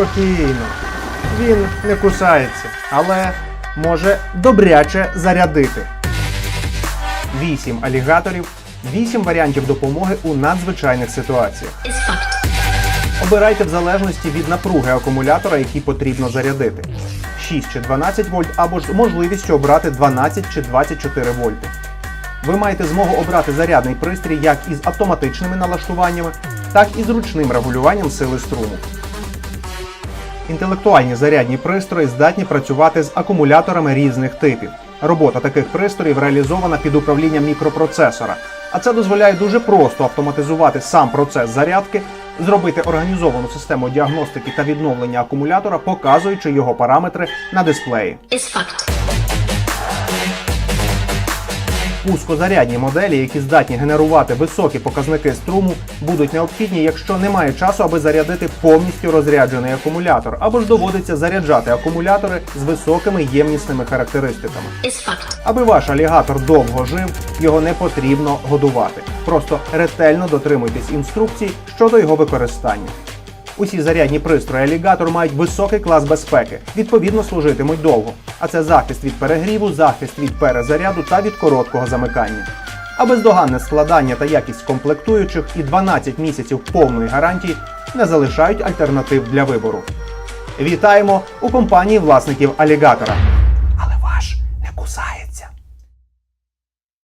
Спокійно. Він не кусається, але може добряче зарядити. 8 алігаторів, 8 варіантів допомоги у надзвичайних ситуаціях. Обирайте в залежності від напруги акумулятора, який потрібно зарядити. 6 чи 12 вольт або ж можливістю обрати 12 чи 24 вольти. Ви маєте змогу обрати зарядний пристрій як із автоматичними налаштуваннями, так і з ручним регулюванням сили струму. Інтелектуальні зарядні пристрої здатні працювати з акумуляторами різних типів. Робота таких пристроїв реалізована під управлінням мікропроцесора, а це дозволяє дуже просто автоматизувати сам процес зарядки, зробити організовану систему діагностики та відновлення акумулятора, показуючи його параметри на дисплеї. Пускозарядні моделі, які здатні генерувати високі показники струму, будуть необхідні, якщо немає часу, аби зарядити повністю розряджений акумулятор, або ж доводиться заряджати акумулятори з високими ємнісними характеристиками. Аби ваш алігатор довго жив, його не потрібно годувати. Просто ретельно дотримуйтесь інструкцій щодо його використання. Усі зарядні пристрої алігатор мають високий клас безпеки, відповідно служитимуть довго. А це захист від перегріву, захист від перезаряду та від короткого замикання. А бездоганне складання та якість комплектуючих і 12 місяців повної гарантії не залишають альтернатив для вибору. Вітаємо у компанії власників алігатора.